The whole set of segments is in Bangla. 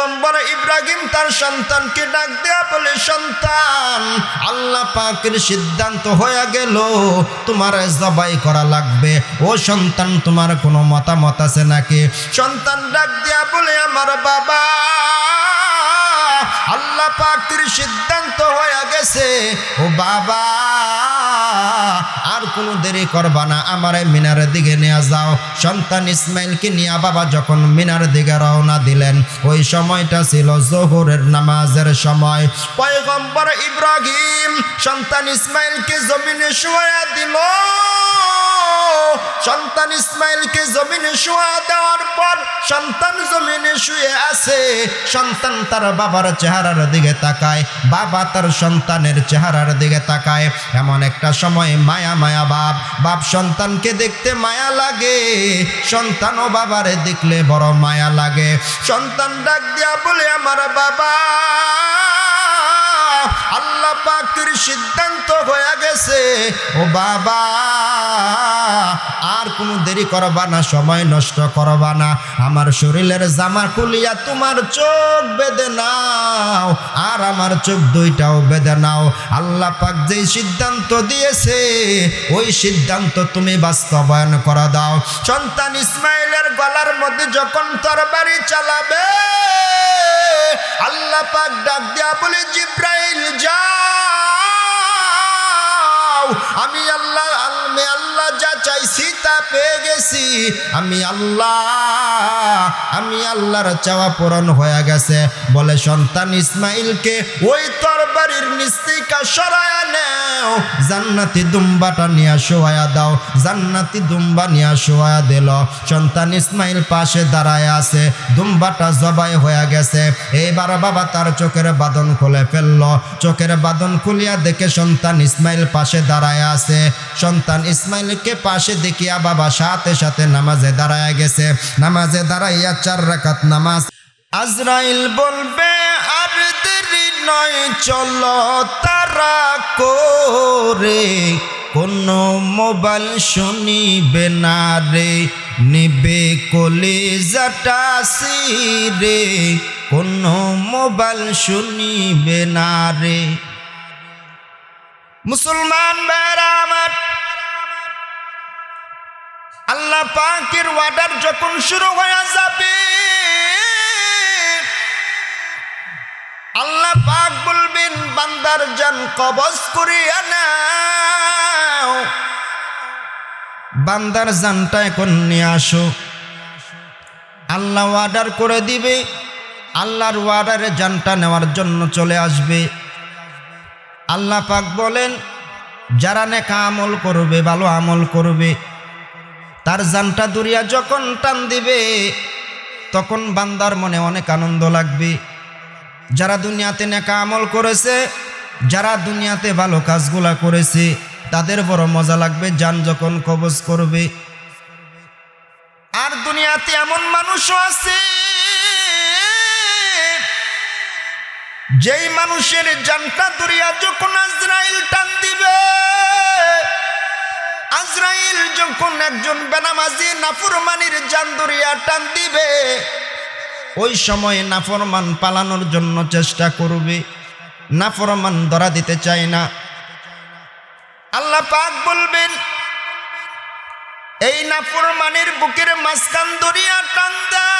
পয়গম্বর ইব্রাহিম তার সন্তানকে ডাক দেয়া বলে, সন্তান, আল্লাহ পাকের সিদ্ধান্ত হয়ে গেল। তোমার জবাই করা লাগবে। ও সন্তান, তোমার কোনো মতামত আছে নাকি? সন্তান ডাক দেয়া বলে, আমার বাবা, আল্লাহ পাকের সিদ্ধান্ত হয়ে গেছে। ও বাবা আর কোনো দেরি করবা না, আমারে মিনারের দিকে নিয়ে যাও। সন্তান ইসমাইলকে নিয়ে বাবা যখন মিনার দিকে রওনা দিলেন, ওই সময়টা ছিল জোহরের নামাজের সময়। পয়গম্বর ইব্রাহিম সন্তান ইসমাইলকে জমিনে শোয়া দিল। সন্তান ইসমাইলকে জমিনে শোয়া দেওয়ার পর সন্তান জমিনে শুয়ে আছে। সন্তান তার বাবার চেহারার দিকে তাকায়, বাবা তার সন্তানের চেহারার দিকে তাকায়। এমন একটা সময় মায়া মায়া বাপ বাপ সন্তানকে দেখতে মায়া লাগে। সন্তান ও বাবারে দেখলে বড় মায়া লাগে। সন্তান ডাক দিয়া বলে, আমার বাবা। আল্লাহ পাকের সিদ্ধান্ত হয়ে গেছে। ও বাবা, আর কোনো দেরি করবা না, সময় নষ্ট করবা না। আমার শরীরের জামা খুলিয়া তোমার চোখ বেঁধে নাও, আর আমার চোখ দুইটাও বেঁধে নাও। আল্লাহ পাক যেই সিদ্ধান্ত দিয়েছে, ওই সিদ্ধান্ত তুমি বাস্তবায়ন করা দাও। সন্তান ইসমাইলের গলার মধ্যে যখন তরবারি চালাবে, আল্লাহ পাক ডাক দেয়া বলে, জিব্রাইল যাও চাইছি তা পেয়ে গেছি। আমি আল্লাহ, আমি আল্লাহর চাওয়া পূরণ হয়ে গেছে। বলে সন্তান ইসমাইলকে, ওই তরবারির নিস্তিকা সরায়া নেও। জান্নাতি দুম্বাটা নিয়ে দাও, জান্নাতি দুম্বা নিয়ে দিল। সন্তান ইসমাইল পাশে দাঁড়ায় আছে, দুম্বাটা জবাই হয়ে গেছে। এইবার বাবা তার চোখের বাদন খুলে ফেলল। চোখের বাদন খুলিয়া দেখে সন্তান ইসমাইল পাশে দাঁড়ায় আছে। সন্তান ইসমাইলকে পাশে দেখিয়া বাবা সাথে সাথে নামাজে দাঁড়ায় গেছে। নামাজে দাঁড়াইয়া চার রাকাত নামাজ। আজরাইল বলবে, আর দেরি নয়, চলো তারা করে। কোন মোবাইল শুনিবে না রে, নিবে কলিজাটা রে কোন মোবাইল শুনিবে না রে। মুসলমান বেড়া আল্লাহ পাকের ওয়ার্ডার যখন শুরু হয়ে যাবে, আল্লাহ পাক বলবেন, বান্দার জান কবজ করিয়া নাও। বান্দার জানটা এখন নিয়ে আসো। আল্লাহ অর্ডার করে দিবে, আল্লাহর ওয়ার্ডারে জানটা নেওয়ার জন্য চলে আসবে। আল্লাহ পাক বলেন, যারা নেকা আমল করবে, ভালো আমল করবে তার জানটা দুরিয়া যখন টান দিবে, তখন বান্দার মনে অনেক আনন্দ লাগবে। যারা দুনিয়াতে নেকা আমল করেছে, যারা দুনিয়াতে ভালো কাজগুলা করেছে, তাদের বড় মজা লাগবে, যান যখন কবজ করবে। আর দুনিয়াতে এমন মানুষও আছে, যেই মানুষের জানটা দুরিয়া যখন আজরাইল টান দিবে আজরাইল যখন একজন বেনামাজি নাফরমানির জান দুরিয়া টান দিবে, ওই সময় নাফরমান পালানোর জন্য চেষ্টা করবে। নাফরমান ধরা দিতে চায় না। আল্লাহ পাক বলবেন, এই নাফরমানের বুকের মাঝখান দরিয়া টান দাও।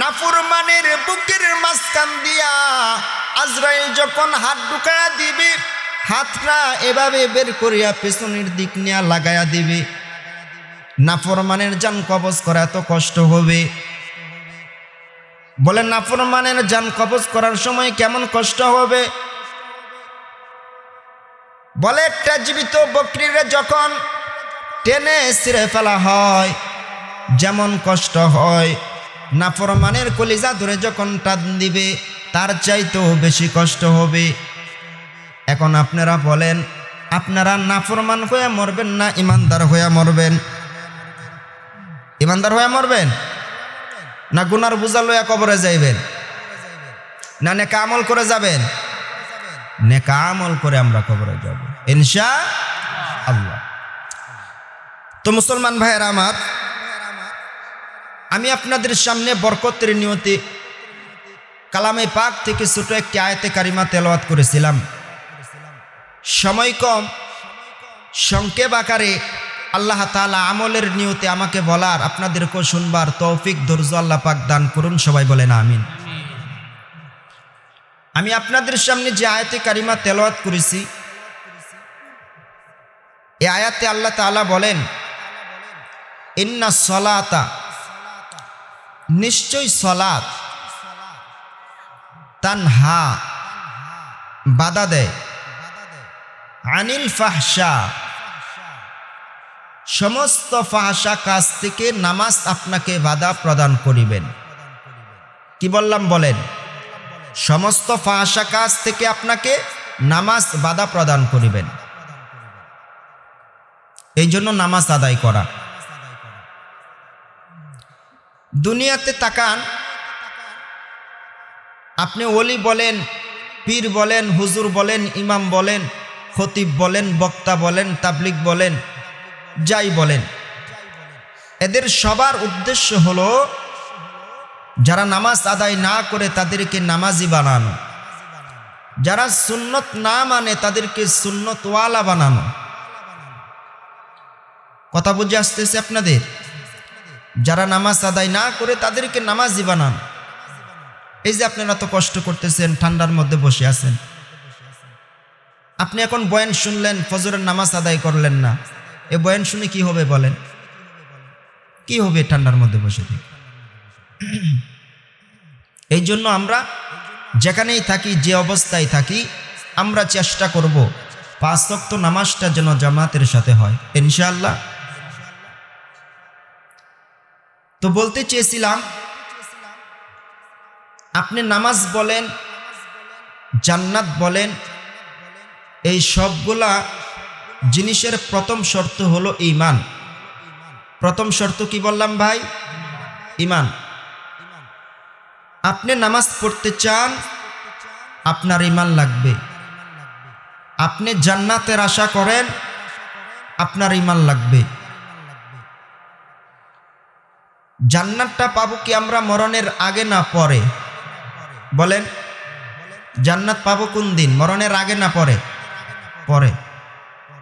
নাফরমানের বুকের মাঝখান দিয়া আজরাইল যখন হাত ঢুকায়া দিবে হাতটা এভাবে বের করিয়া পেছনের দিক নিয়ে লাগাইয়া দিবে। নাফরমানের যান কবজ করা এত কষ্ট হবে। বলে নাফরমানের যান কবজ করার সময় কেমন কষ্ট হবে? বলে, একটা জীবিত বকরিরে যখন টেনে ছিঁড়ে ফেলা হয়, যেমন কষ্ট হয়, নাফরমানের কলিজা ধরে যখন টান দিবে, তার চাইতেও বেশি কষ্ট হবে। এখন আপনারা বলেন, আপনারা নাফরমান হয়ে মরবেন না ইমানদার হয়ে মরবেন? ইমানদার হয়ে মরবেন? না গুনার বোঝা লইয়া কবরে যাইবেন? না নেকা আমল করে যাবেন? নেকা আমল করে আমরা কবরে যাব। ইনশা আল্লাহ। তো মুসলমান ভাইয়েরা আমার, আমি আপনাদের সামনে বরকতের নিয়তে, কালামে পাক থেকে ছোট একটি আয়তে কারিমা তেলাওয়াত করেছিলাম। সময় কম, সংক্ষেপ আকারে আল্লাহ তালা আমলের নিয়তে আমাকে বলার, আপনাদেরকেও শুনবার তৌফিক ধৈর্য আল্লাহ পাক দান করুন, সবাই বলেন আমিন। আমি আপনাদের সামনে যে আয়াতে কারিমা তেলাওয়াত করেছি, এ আয়াতে আল্লাহ তাআলা বলেন, ইন্না সলাতা নিশ্চয় সলাত তান হা বাধা দেয়। আনিল ফাহসা সমস্ত ফাহসা কাজ থেকে নামাজ আপনাকে বাধা প্রদান করিবেন। কি বললাম বলেন? সমস্ত ফাহসা কাজ থেকে আপনাকে নামাজ বাধা প্রদান করিবেন। এই জন্য নামাজ আদায় করা। দুনিয়াতে তাকান। আপনি ওলি বলেন, পীর বলেন, হুজুর বলেন, ইমাম বলেন খতিব বলেন, বক্তা বলেন তাবলিক বলেন, যাই বলেন। এদের সবার উদ্দেশ্য হলো যারা নামাজ আদায় না করে তাদেরকে নামাজি বানানো। যারা সুন্নত না মানে তাদেরকে সুন্নতওয়ালা বানানো। কথা বুঝে আসতেছে আপনাদের? যারা নামাজ আদায় না করে তাদেরকে নামাজি বানান। এই যে আপনারা তো কষ্ট করতেছেন, ঠান্ডার মধ্যে বসে আছেন। আপনি এখন বয়ান শুনলেন, ফজরের নামাজ আদায় করলেন না। এ বয়ান শুনে কি হবে বলেন? কি হবে ঠান্ডার মধ্যে বসে থেকে? এই জন্য আমরা যেখানেই থাকি, যে অবস্থায় থাকি, আমরা চেষ্টা করব পাঁচ শক্ত নামাজটা যেন জামাতের সাথে হয়। ইনশাআল্লাহ। তো বলতে চেয়েছিলাম, আপনি নামাজ বলেন, জান্নাত বলেন এই সবগুলা জিনিসের প্রথম শর্ত হলো ইমান প্রথম শর্ত কি বললাম ভাই? ইমান আপনি নামাজ পড়তে চান, আপনার ইমান লাগবে। আপনি জান্নাতের আশা করেন, আপনার ইমান লাগবে। জান্নাতটা পাবো কি আমরা মরণের আগে না পরে? বলেন, জান্নাত পাবো কোন দিন? মরণের আগে না পরে? পরে।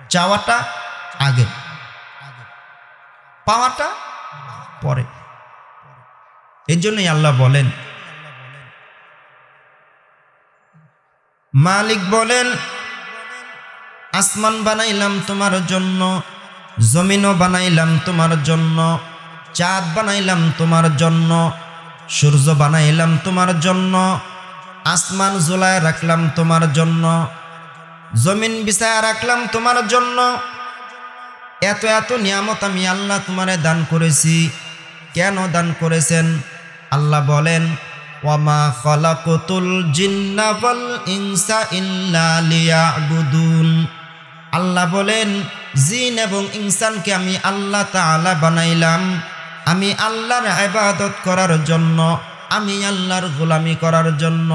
চাওয়াটা আগে। পাওয়াটা পরে। এই জন্যই আল্লাহ বলেন, মালিক বলেন, আসমান বানাইলাম তোমার জন্য, জমিনও বানাইলাম তোমার জন্য, চাঁদ বানাইলাম তোমার জন্য, সূর্য বানাইলাম তোমার জন্য, আসমান জোলায় রাখলাম তোমার জন্য জমিন বিছায় রাখলাম তোমার জন্য। এত এত নিয়ামত আমি আল্লাহ তোমারে দান করেছি। কেন দান করেছেন? আল্লাহ বলেন, ওয়ামা খলাকতুল জিন্না ওয়াল ইনসা আল্লাহ বলেন, জিন এবং ইনসানকে আমি আল্লাহ তাআলা বানাইলাম। আমি আল্লাহর ইবাদত করার জন্য, আমি আল্লাহর গোলামি করার জন্য।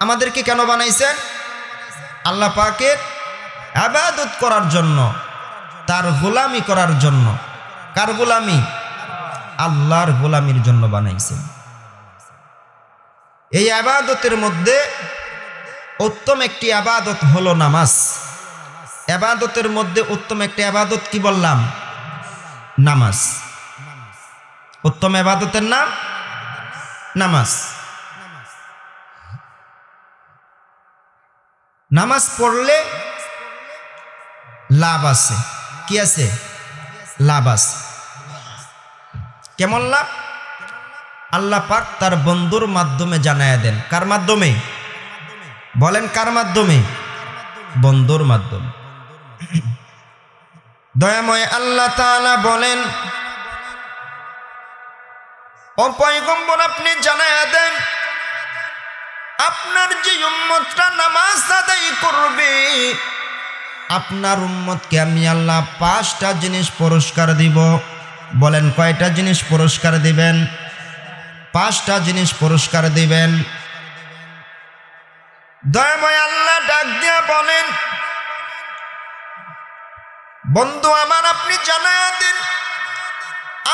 আমাদেরকে কেন বানাইছেন? আল্লাহ পাকের আবাদত করার জন্য, তার গোলামি করার জন্য। কার গোলামি? আল্লাহর গোলামির জন্য বানাইছেন। এই আবাদতের মধ্যে উত্তম একটি আবাদত হলো নামাজ। আবাদতের মধ্যে উত্তম একটি আবাদত কি বললাম? নামাজ। উত্তম আবাদতের নাম নামাজ। নামাজ পড়লে লাভ আছে। কি আছে? লাভ আছে। কেমন লাভ? আল্লাহ পাক তার বন্ধুর মাধ্যমে জানায় দেন। কার মাধ্যমে? বলেন কার মাধ্যমে? বন্ধুর মাধ্যমে। দয়াময় আল্লাহ তাআলা বলেন অপয়গম্বর আপনি জানায় দেন আপনার যে উম্মতটা নামাজ আদায় করবে, আপনার উম্মতকে আমি আল্লাহ পাঁচটা জিনিস পুরস্কার দিব। বলেন, কয়টা জিনিস পুরস্কার দিবেন? পাঁচটা জিনিস পুরস্কার দিবেন। দয়াময় আল্লাহ ডাক দিয়া বলেন, বন্ধু আমার, আপনি জানায় দিন,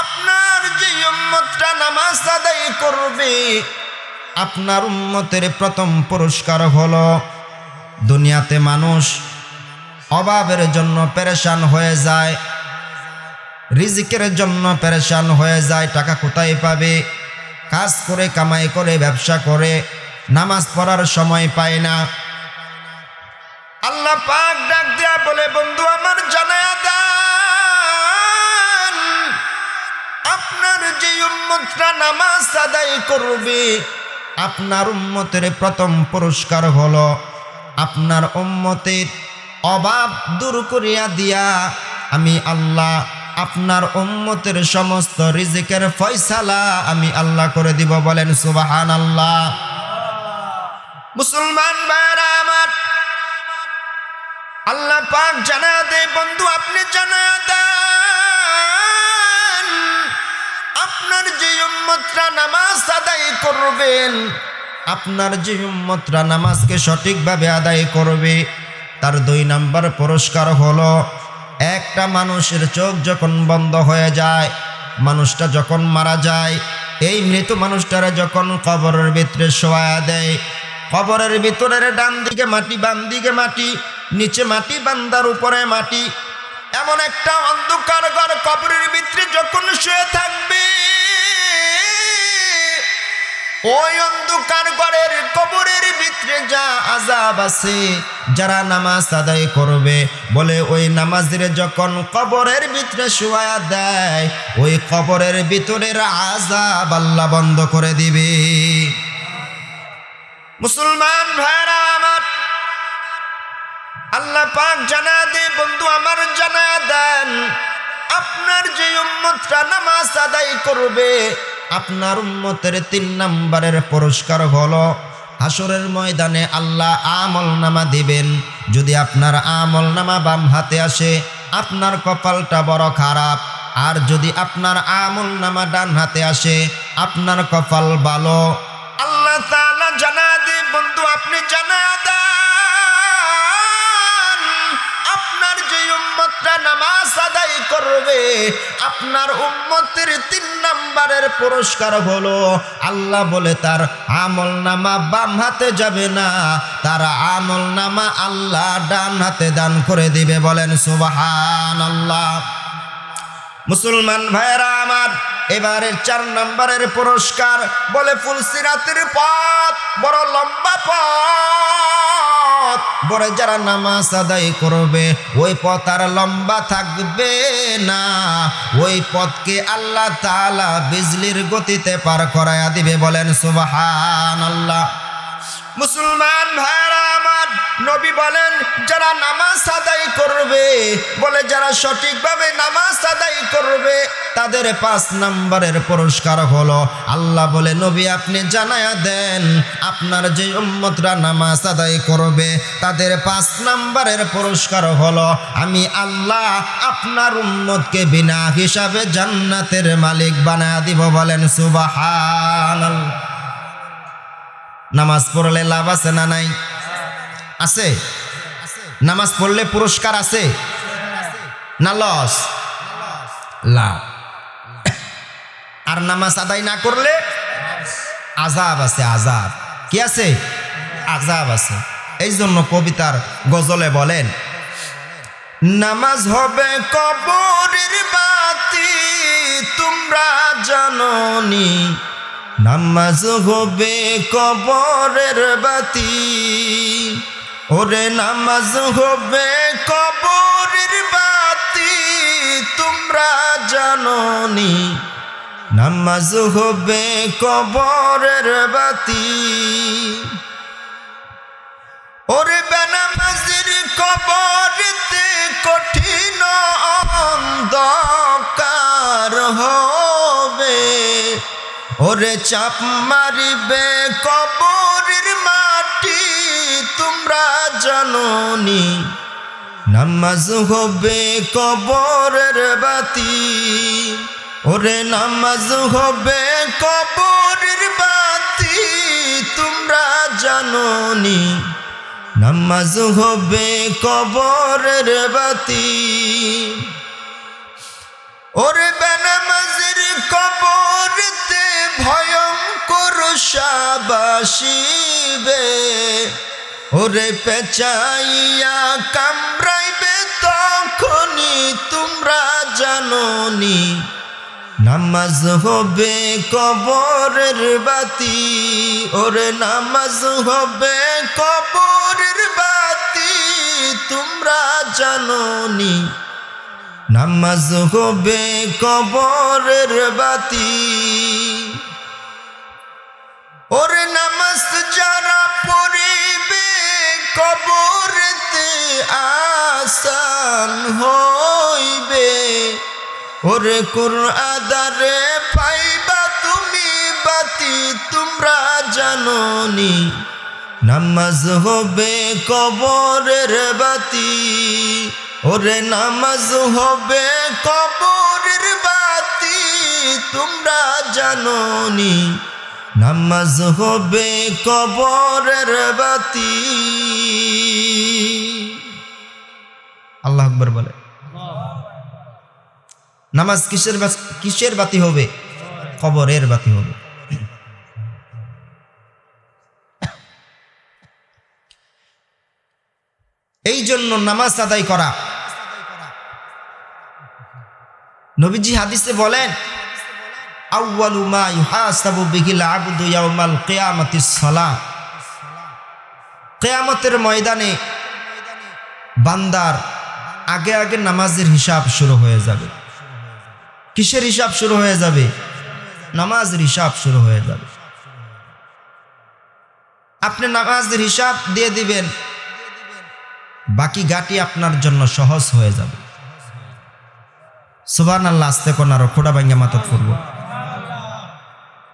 আপনার যে উম্মতরা নামাজ আদায় করবে আপনার উম্মতের প্রথম পুরস্কার হলো দুনিয়াতে মানুষ অভাবের জন্য পেরেশান হয়ে যায়, রিজিকের জন্য পেরেশান হয়ে যায়, টাকা কোথায় পাবে, কাজ করে, কামাই করে, ব্যবসা করে, নামাজ পড়ার সময় পায় না। আল্লাহ পাক ডাক দেয়া বলে, বন্ধু আমার জানায়া দেন, আপনার যে উম্মতরা নামাজ আদায় করবে আপনার উম্মতের প্রথম পুরস্কার হলো আপনার উম্মতের অভাব দূর করিয়া দিয়া আমি আল্লাহ আপনার উম্মতের সমস্ত রিজিকের ফয়সালা আমি আল্লাহ করে দিব বলেন সুবাহান আল্লাহ মুসলমান আমার, আল্লাহ পাক জানা দে বন্ধু আপনি জানা দেন। আপনার যে উম্মতরা নামাজ আদায় করবেন, আপনার যে উম্মতরা নামাজকে সঠিকভাবে আদায় করবে, তার দুই নাম্বার পুরস্কার হলো, একটা মানুষের চোখ যখন বন্ধ হয়ে যায়, মানুষটা যখন মারা যায়, এই মৃত মানুষটারা যখন কবরের ভিতরে শোয়া দেয়, কবরের ভিতরের ডান দিকে মাটি, বাম দিকে মাটি, নিচে মাটি, বান্দার উপরে মাটি, এমন একটা অন্ধকার ঘর কবরের ভিতরে যখন শুয়ে থাকবে ওই অন্ধকার ঘরের কবরের ভিতরে যা আজাব আছে, যারা নামাজ আদায় করবে, বলে ওই নামাজের যখন কবরের ভিতরে শোয়া দেয়, ওই কবরের ভিতরের আজাব আল্লাহ বন্ধ করে দিবে। মুসলমান ভাইরা আমার, আল্লাহ পাক জানা দে, বন্ধু আমার জানা দেন, আপনার যে উম্মতরা নামাজ আদায় করবে আপনার উম্মতের তিন নম্বরের পুরস্কার হলো হাসরের ময়দানে আল্লাহ আমল নামা দিবেন। যদি আপনার আমল নামা বাম হাতে আসে, আপনার কপালটা বড় খারাপ। আর যদি আপনার আমল নামা ডান হাতে আসে, আপনার কপাল ভালো। আল্লাহ জানা দে, বন্ধু, আপনি জানা করবে আপনার উম্মতের তিন নাম্বারের পুরস্কার হলো। আল্লাহ বলে, তার আমল নামা বাম হাতে যাবে না। তার আমল নামা আল্লাহ ডান হাতে দান করে দিবে। বলেন সুবাহান আল্লাহ মুসলমান ভাইরা আমার, এবারের চার নম্বরের পুরস্কার বলে ফুলসিরাতের পথ বড় লম্বা পথ। বড় যারা নামাজ আদায় করবে, ওই পথ আর লম্বা থাকবে না। ওই পথকে আল্লাহ তালা বিজলির গতিতে পার করায়া দিবে বলেন সুবাহান আল্লাহ মুসলমান ভাইরা আমার নবী বলেন, যারা নামাজ আদায় করবে, বলে, যারা সঠিকভাবে নামাজ আদায় করবে, তাদের পাঁচ নম্বরের পুরস্কার হলো। আল্লাহ বলে, নবী, আপনি জানায়া দেন, আপনার যে উম্মতরা নামাজ আদায় করবে, তাদের পাঁচ নম্বরের পুরস্কার হলো, আমি আল্লাহ আপনার উম্মতকে বিনা হিসাবে জান্নাতের মালিক বানায় দিব। বলেন সুবাহান নামাজ পড়লে লাভ আছে না নাই? আছে? নামাজ পড়লে পুরস্কার আছে? না লস? লাভ আর নামাজ আদায় না করলে আজাব আছে আজাব কি আছে? আজাব আছে। এই জন্য কবিতার গজলে বলেন, নামাজ হবে কবরের বাতি, তোমরা জাননি। নামাজ হবে কবরের বাতি। ওরে নামাজ হবে কবরের বাতি, তোমরা জাননি। নামাজ হবে কবরের বাতি। ওরে বেনামাজির কবরতে কঠিন অন্ধকার হবে। ওরে চাপ মারিবে কবরের তোমরা জাননি, নামাজ হবে কবরের বাতি। ওরে নামাজ হবে কবরের বাতি, তোমরা জাননি, নামাজ হবে কবরের বাতি। ওরে বেনামাজে কবরতে ভয়ঙ্কর সাবাসিবে। ওরে পেঁচাইয়া কামড়াইবে তখনই তোমরা জাননি। নামাজ হবে কবরের বাতি। ওরে নামাজ হবে কবরের বাতি, তোমরা জাননি। নামাজ হবে কবরের বাতি। ওরে নামাজ যারা পড়িবে কবরেতে আসান হইবে। ওরে কোন আদারে পাইবা তুমি বাতি, তোমরা জাননি। নামাজ হবে কবরের বাতি। ওরে নামাজ হবে কবরের বাতি, তোমরা জাননি। নামাজ হবে কবরের বাতি। আল্লাহ আকবর বলে। নামাজ কিসের কিসের বাতি হবে? কবরের বাতি হবে। এই জন্য নামাজ আদায় করা। নবীজি হাদিসে বলেন কিয়ামতের ময়দানে বান্দার আগে আগে নামাজের হিসাব শুরু হয়ে যাবে। কিসের হিসাব শুরু হয়ে যাবে? নামাজের হিসাব শুরু হয়ে যাবে। আপনি নামাজের হিসাব দিয়ে দিবেন, বাকি গাটি আপনার জন্য সহজ হয়ে যাবে। সুবান আল্লাহ আসতে কোন আরও খোটা ভাঙ্গা মাতত করব।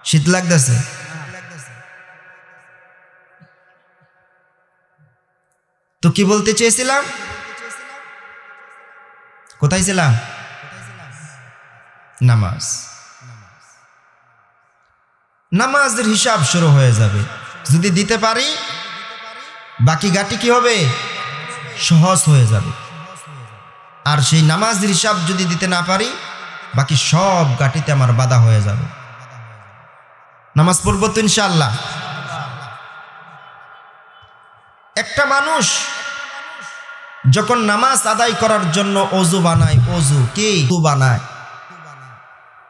শীত লাগতেছে। তো কি বলতে চেয়েছিলাম? কোথায় ছিলাম? নামাজ। নামাজের হিসাব শুরু হয়ে যাবে। যদি দিতে পারি, বাকি গাটি কি হবে? সহজ হয়ে যাবে। আর সেই নামাজের হিসাব যদি দিতে না পারি, বাকি সব গাটিতে আমার বাধা হয়ে যাবে। নামাজ পড়ব তো ইনশাল্লাহ একটা মানুষ যখন নামাজ আদায় করার জন্য অজু বানায়, অজু কি? বানায়।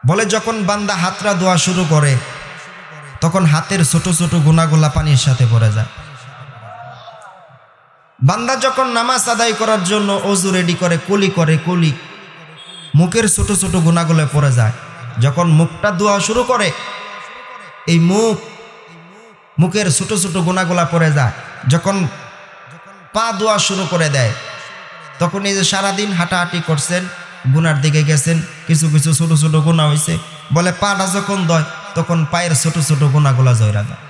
বলে যখন বান্দা হাতরা ধোয়া শুরু করে, তখন হাতের ছোট ছোট গুণাগুলা পানির সাথে পড়ে যায়। বান্দা যখন নামাজ আদায় করার জন্য অজু রেডি করে, কুলি করে, কুলি, মুখের ছোট ছোট গুণাগুলো পড়ে যায়। যখন মুখটা ধোয়া শুরু করে এই মুখ, মুখের ছোট ছোট গুণাগুলা পড়ে যায়। যখন পা ধোয়া শুরু করে দেয়, তখন এই যে সারাদিন হাঁটাহাঁটি করছেন, গুনার দিকে গেছেন, কিছু কিছু ছোট ছোট গুণা হয়েছে বলে পাটা যখন দয় তখন পায়ের ছোট ছোট গুণাগুলা জয়রা যায়।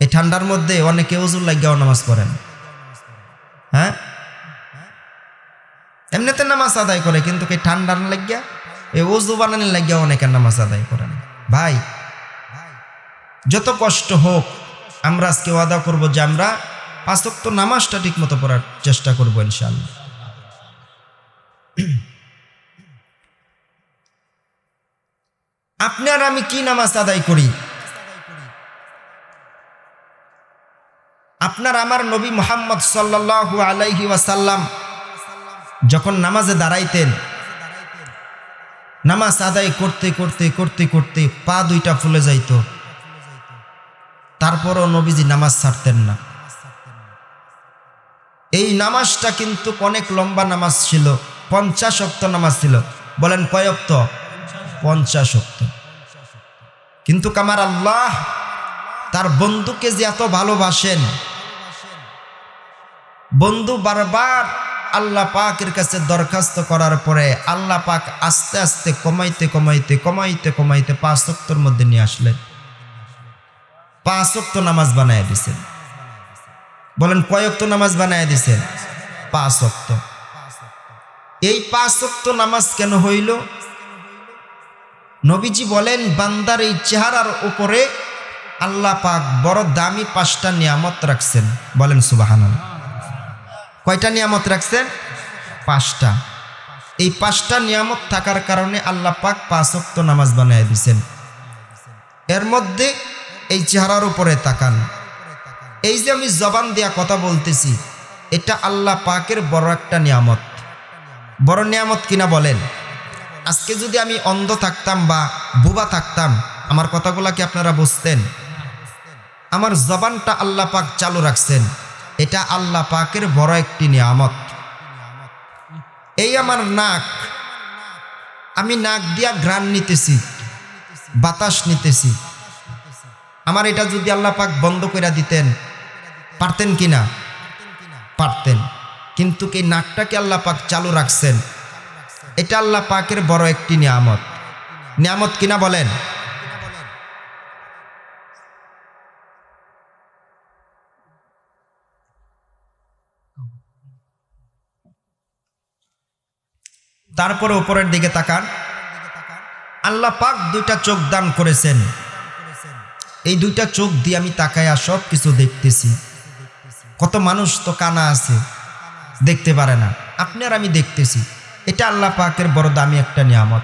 এই ঠান্ডার মধ্যে অনেকে ওজুর লাগিয়াও নামাজ পড়েন। হ্যাঁ? এমনিতে নামাজ আদায় করে, কিন্তু এই ঠান্ডার লাগিয়া এই ওজু বানানোর লাগিয়া অনেকে নামাজ আদায় করেন। ভাই, যত কষ্ট হোক, আমরা আজকে ওয়াদা করব যে আমরা পাঁচক্ত নামাজটা ঠিক মতো পড়ার চেষ্টা করব ইনশাল্লাহ আপনি আর আমি কি নামাজ আদায় করি? আপনার আমার নবী মোহাম্মদ সাল্লাল্লাহু আলাইহি ওয়াসাল্লাম যখন নামাজে দাঁড়াইতেন নামাজ আদায় করতে করতে করতে করতে পা দুইটা ফুলে যাইত। তারপরও নবীজি নামাজ ছাড়তেন না। এই নামাজটা কিন্তু অনেক লম্বা নামাজ ছিল, পঞ্চাশ অক্ত নামাজ ছিল। বলেন কয় অক্ত? পঞ্চাশ অক্ত। কিন্তু কামার আল্লাহ তার বন্ধুকে যে এত ভালোবাসেন, বন্ধু বারবার আল্লাহ পাকের কাছে দরখাস্ত করার পরে আল্লাহ পাক আস্তে আস্তে কমাইতে কমাইতে কমাইতে কমাইতে পাঁচ অক্তর মধ্যে নিয়ে আসলেন। পাঁচ অক্ত নামাজ বানায় দিছেন। বলেন, কয় অক্ত নামাজ বানায় দিছেন? পাঁচ অক্ত এই পাঁচ অক্ত নামাজ কেন হইল? নবীজি বলেন, বান্দার এই চেহারার উপরে আল্লাহ পাক বড় দামি পাঁচটা নিয়ামত রাখছেন। বলেন সুবাহান কয়টা নিয়ামত রাখছেন? পাঁচটা। এই পাঁচটা নিয়ামত থাকার কারণে আল্লাহ পাক পাঁচ ওয়াক্ত নামাজ বানিয়ে দিছেন এর মধ্যে এই চেহারার উপরে তাকান। এই যে আমি জবান দিয়া কথা বলতেছি, এটা আল্লাহ পাকের বড় একটা নিয়ামত। বড় নিয়ামত কিনা বলেন? আজকে যদি আমি অন্ধ থাকতাম বা বুবা থাকতাম, আমার কথাগুলা কি আপনারা বুঝতেন? আমার জবানটা আল্লাহ পাক চালু রাখছেন। এটা আল্লাহ পাকের বড় একটি নিয়ামত। এই আমার নাক, আমি নাক দিয়া ঘ্রাণ নিতেছি, বাতাস নিতেছি। আমার এটা যদি আল্লাহ পাক বন্ধ করে দিতেন, পারতেন কি না? পারতেন। কিন্তু কি নাকটাকে আল্লাহ পাক চালু রাখছেন? এটা আল্লাহ পাকের বড় একটি নিয়ামত। নিয়ামত কিনা বলেন? তারপরে উপরের দিকে তাকান। আল্লাহ পাক দুইটা চোখ দান করেছেন। এই দুইটা চোখ দিয়ে আমি তাকায়া সব কিছু দেখতেছি। কত মানুষ তো কানা আছে, দেখতে পারে না। আপনি আর আমি দেখতেছি। এটা আল্লাহ পাকের বড় দামি একটা নিয়ামত।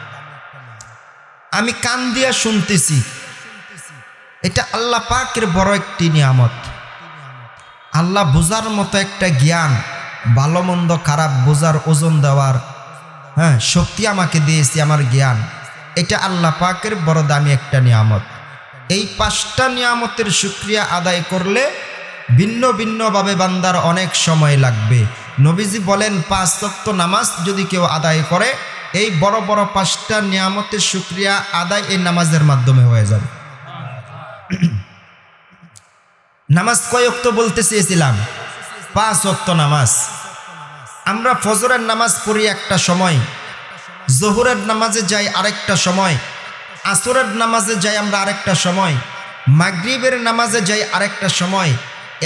আমি কান দিয়া শুনতেছি। এটা আল্লাহ পাকের বড় একটি নিয়ামত। আল্লাহ বোঝার মতো একটা জ্ঞান, ভালো মন্দ খারাপ বোঝার ওজন দেওয়ার হ্যাঁ শক্তি আমাকে দিয়েছে আমার জ্ঞান। এটা আল্লাহ পাকের বড় দামি একটা নিয়ামত। এই পাঁচটা নিয়ামতের শুক্রিয়া আদায় করলে ভিন্ন ভিন্নভাবে বান্দার অনেক সময় লাগবে। নবীজি বলেন, পাঁচ তক্ত নামাজ যদি কেউ আদায় করে, এই বড় বড় পাঁচটা নিয়ামতের শুক্রিয়া আদায় এই নামাজের মাধ্যমে হয়ে যাবে। নামাজ কয় অক্ত বলতে চেয়েছিলাম? পাঁচ অক্ত নামাজ। আমরা ফজরের নামাজ পড়ি একটা সময়, জহুরের নামাজে যাই আরেকটা সময়, আসরের নামাজে যাই আমরা আরেকটা সময়, মাগরিবের নামাজে যাই আরেকটা সময়,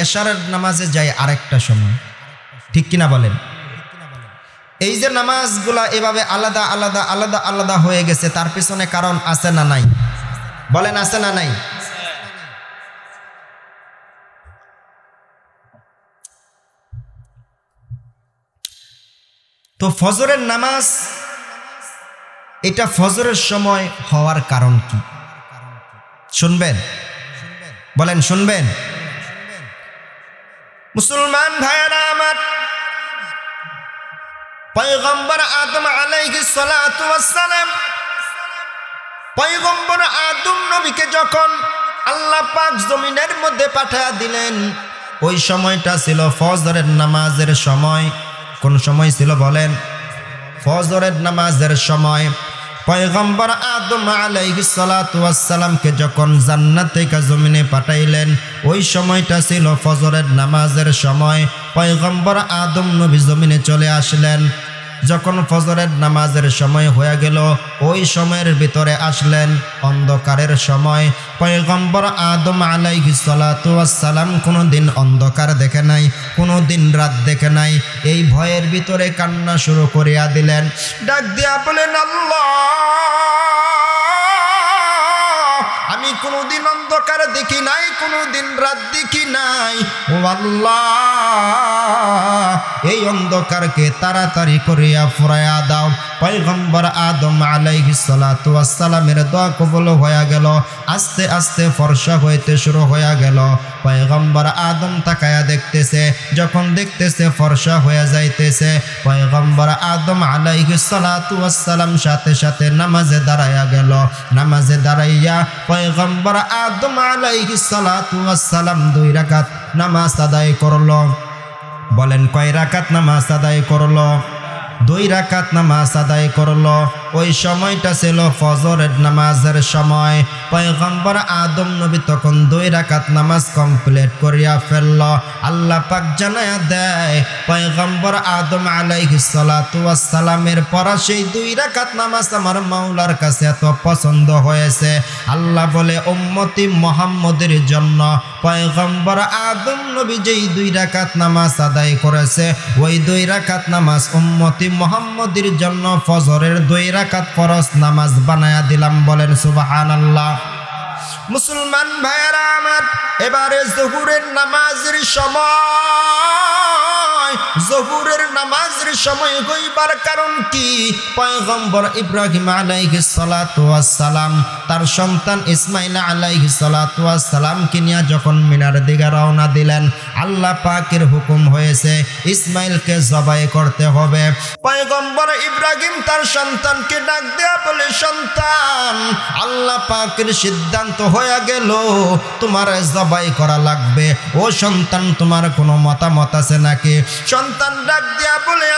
এশারের নামাজে যাই আরেকটা সময়। ঠিক কিনা বলেন? এই যে নামাজগুলা এভাবে আলাদা আলাদা আলাদা আলাদা হয়ে গেছে, তার পিছনে কারণ আছে না নাই? বলেন আছে না নাই? তো ফজরের নামাজ, এটা ফজরের সময় হওয়ার কারণ কি? শুনবেন? বলেন, শুনবেন? মুসলমান ভাইয়েরা আমার, পয়গম্বর আদম আলাইহিস সালাতু ওয়াসসালাম, পয়গম্বর আদম নবীকে যখন আল্লাহ পাক জমিনের মধ্যে পাঠা দিলেন, ওই সময়টা ছিল ফজরের নামাজের সময়। কোন সময় ছিল বলেন, ফজরের নামাজের সময় পয়গম্বর আদম আলাইসালামকে যখন জান্নাত থেকে জমিনে পাঠাইলেন, ওই সময়টা ছিল ফজরের নামাজের সময়। পয়গম্বর আদম নবী জমিনে চলে আসলেন। যখন ফজরের নামাজের সময় হয়ে গেল, ওই সময়ের ভিতরে আসলেন অন্ধকারের সময়। পয়গম্বর আদম আলাইহিস সালাতু ওয়াসসালাম কোনো দিন অন্ধকার দেখে নাই কোনো দিন রাত দেখে নাই। এই ভয়ের ভিতরে কান্না শুরু করিয়া দিলেন। ডাক দিয়া বলেন আল্লাহ, আমি কোনোদিন অন্ধকার দেখি নাই, কোনোদিন রাত দেখি নাই। ও আল্লাহ এই অন্ধকারকে তাড়াতাড়ি করিয়া ফুরাইয়া দাও। পয়গম্বর আদম আলাইহিস সালাতু ওয়াসসালামের দোয়া কবুল হয়ে গেল। আস্তে আস্তে ফর্সা হইতে শুরু হয়ে গেল। পয়গম্বর আদম তাকায়া দেখতেছে, যখন দেখতেছে ফর্সা হয়ে যাইতেছে, পয়গম্বর আদম আলাইহিস সালাতু ওয়াসসালাম সাথে সাথে নামাজে দাঁড়ায়া গেল। নামাজে দাঁড়াইয়া পয়গম্বর আদম আলাইহিস সালাতু ওয়াসসালাম দুই রাকাত নামাজ আদায় করল। বলেন কয় রাকাত নামাজ আদায় করল? দুই রাকাত নামাজ আদায় করল। ওই সময়টা ছিল ফজরের নামাজের সময়। পয়গম্বর আদম নবী তখন দুই রাকাত নামাজ কমপ্লিট করিয়া ফেলল। আল্লাহ পাক জানায়া দেয়, পয়গম্বর আদম সালামের পড়া সেই দুই রাকাত নামাজ আমার মাওলার কাছে এত পছন্দ হয়েছে। আল্লাহ বলে, উম্মতি মোহাম্মদের জন্য। পয়গম্বর আদম নবী যেই দুই রাকাত নামাজ আদায় করেছে, ওই দুই রাকাত নামাজ উম্মতি মোহাম্মদের জন্য ফজরের দুই রাকাত ফরজ নামাজ বানায়া দিলাম বলেন সুবহানাল্লাহ। মুসলমান ভাইয়েরা আমার এবারে জহুরের নামাজের সময় জহুরের নামাজের সময় হইবার কারণ কি? পয়গম্বর ইব্রাহিম আলাইহিস সালাম তার সন্তান ইসমাইল আলাইহিস সালাতু নিয়ে যখন মিনার দিকে রওনা দিলেন, আল্লাহ পাকের হুকুম হয়েছে, ইসমাইলকে জবাই করতে হবে। পয়গম্বর ইব্রাহিম তার সন্তানকে ডাক দেয়া বলে, সন্তান, আল্লাহ পাকের সিদ্ধান্ত হয়ে গেল, তোমার জবাই করা লাগবে। ও সন্তান, তোমার কোনো মতামত আছে নাকি? সন্তান ডাক দিয়া বলে